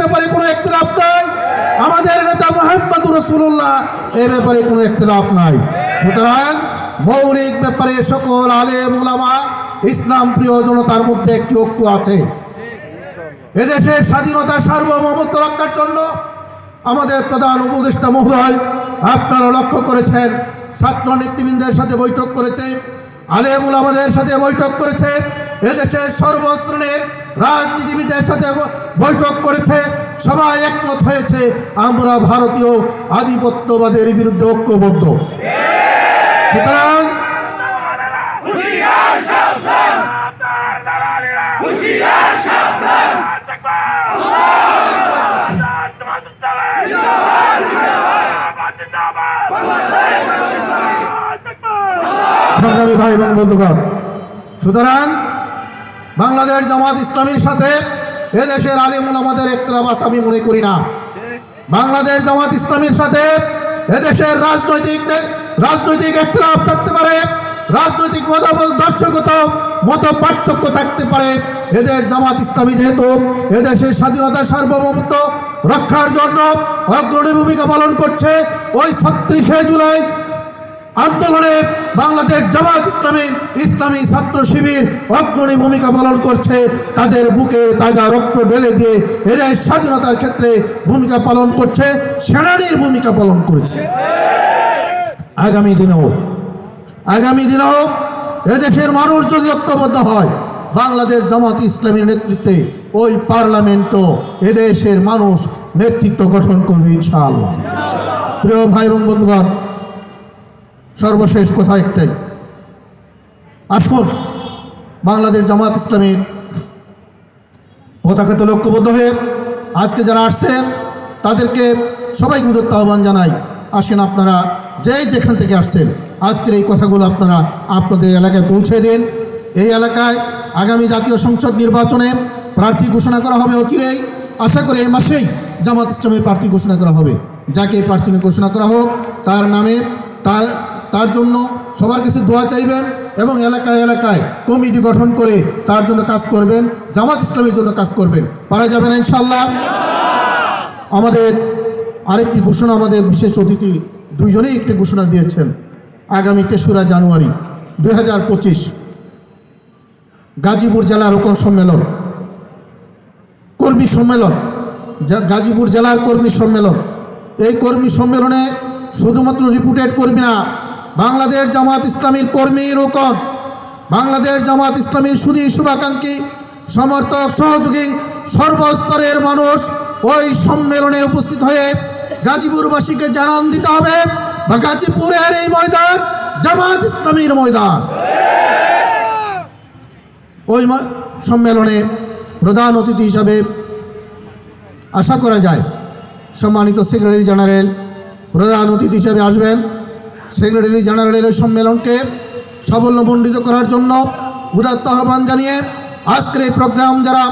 ব্যাপারে আমাদের নেতা এ ব্যাপারে কোনো নাই। সুতরাং মৌলিক ব্যাপারে সকল ওলামা ইসলাম প্রিয় জনতার মধ্যে একটি আছে। এদেশের স্বাধীনতার সার্বভৌমত্ব রক্ষার জন্য আমাদের প্রধান উপদেষ্টা মহোদয় আপনারা লক্ষ্য করেছেন, ছাত্র নেতৃবৃন্দের সাথে বৈঠক করেছে আলেমুল আমাদের সাথে বৈঠক করেছে। এদেশের সর্বশ্রেণীর রাজনীতিবিদদের সাথে বৈঠক করেছে, সবাই একমত হয়েছে, আমরা ভারতীয় আধিপত্যবাদের বিরুদ্ধে ঐক্যবদ্ধ। সুতরাং ভাই সুতরাং বাংলাদেশ জামাত ইসলামীর সাথে এদেশের আলিমুল আমাদের একতলাবাস আমি মনে করি না। বাংলাদেশ জামাত ইসলামীর সাথে এদেশের রাজনৈতিক রাজনৈতিক একতলাপ থাকতে পারে, রাজনৈতিক দর্শকত মত পার্থক্য থাকতে পারে। এদের জামাত ইসলামী যেহেতু এদেশের স্বাধীনতার সার্বভৌমত্ব রক্ষার জন্য অগ্রণী ভূমিকা পালন করছে, ওই ছত্রিশে জুলাই আন্দোলনে বাংলাদেশ জামাত ইসলামী ইসলামী ছাত্র শিবির অগ্রণী ভূমিকা পালন করছে। তাদের বুকে তাজা রক্ত ঢেলে দিয়ে এদের স্বাধীনতার ক্ষেত্রে ভূমিকা পালন করছে, সেনানির ভূমিকা পালন করেছে। আগামী দিনেও আগামী দিনেও এদেশের মানুষ যদি ঐক্যবদ্ধ হয়, বাংলাদেশ জামাত ইসলামীর নেতৃত্বে ওই পার্লামেন্টও এদেশের মানুষ নেতৃত্ব গঠন করবে ইনশাআল্লাহ। প্রিয় ভাই এবং বন্ধুগণ সর্বশেষ কথা একটাই। আসুন, বাংলাদেশ জামাত ইসলামীর পতাকাতে লক্ষ্যবদ্ধ হয়ে আজকে যারা আসছেন, তাদেরকে সবাইকে উদত্ত আহ্বান জানাই। আসেন আপনারা যেই যেখান থেকে আসছেন, আজকের এই কথাগুলো আপনারা আপনাদের এলাকায় পৌঁছে দিন। এই এলাকায় আগামী জাতীয় সংসদ নির্বাচনে প্রার্থী ঘোষণা করা হবে অচিরেই। আশা করি এই মাসেই জামাত ইসলামের প্রার্থী ঘোষণা করা হবে। যাকে প্রার্থী ঘোষণা করা হোক, তার নামে, তার তার জন্য সবার কাছে দোয়া চাইবেন এবং এলাকায় এলাকায় কমিটি গঠন করে তার জন্য কাজ করবেন, জামাত ইসলামের জন্য কাজ করবেন। পারা যাবেন ইনশাল্লাহ আমাদের আরেকটি ঘোষণা, আমাদের বিশেষ অতিথি দুইজনেই একটি ঘোষণা দিয়েছেন। আগামী তেসরা জানুয়ারি দুই হাজার পঁচিশ গাজীপুর জেলা রোকন সম্মেলন। কর্মী সম্মেলন গাজীপুর জেলার কর্মী সম্মেলন। এই কর্মী সম্মেলনে শুধুমাত্র রিপুটেড কর্মী না বাংলাদেশ জামাত ইসলামীর কর্মী রোকন, বাংলাদেশ জামাত ইসলামীর শুধু শুভাকাঙ্ক্ষী, সমর্থক, সহযোগী, সর্বস্তরের মানুষ ওই সম্মেলনে উপস্থিত হয়ে গাজীপুরবাসীকে জানান দিতে হবে বা গাজীপুরের এই ময়দান জামাত ইসলামীর ময়দান। ওই সম্মেলনে প্রধান অতিথি হিসাবে আশা করা যায়, সম্মানিত সেক্রেটারি জেনারেল, প্রধান অতিথি হিসেবে আসবেন। সেক্রেটারি জেনারেলের সম্মেলনকে সাফল্যমণ্ডিত করার জন্য উদাত্ত আহ্বান জানিয়ে আজকের এই প্রোগ্রাম যারা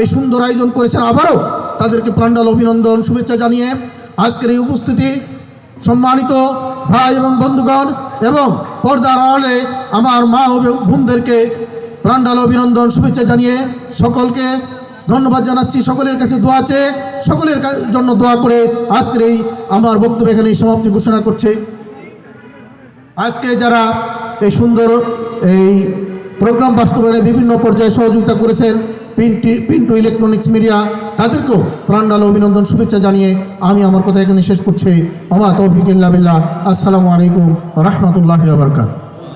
এই সুন্দর আয়োজন করেছেন আবারও তাদেরকে প্রাণ্ডাল অভিনন্দন, শুভেচ্ছা জানিয়ে আজকের এই উপস্থিতি সম্মানিত ভাই এবং বন্ধুগণ এবং পর্দার আড়ালে আমার মা ও বোনদেরকে প্রাণ্ডাল অভিনন্দন, শুভেচ্ছা জানিয়ে সকলকে ধন্যবাদ জানাচ্ছি। সকলের কাছে দোয়া চেয়ে সকলের জন্য দোয়া করে আজকের এই আমার বক্তব্য এখানে সমাপ্তি ঘোষণা করছে। আজকে যারা এই সুন্দর এই প্রোগ্রাম বাস্তবায়নে বিভিন্ন পর্যায়ে সহযোগিতা করেছেন, পিন্টি, পিন্টু ইলেকট্রনিক্স মিডিয়া, তাদেরকেও প্রাণডাল অভিনন্দন, শুভেচ্ছা জানিয়ে আমি আমার কথা এখানে শেষ করছি। আমার তৌফিক আসসালামু আলাইকুম রহমতুল্লাহ বারকাত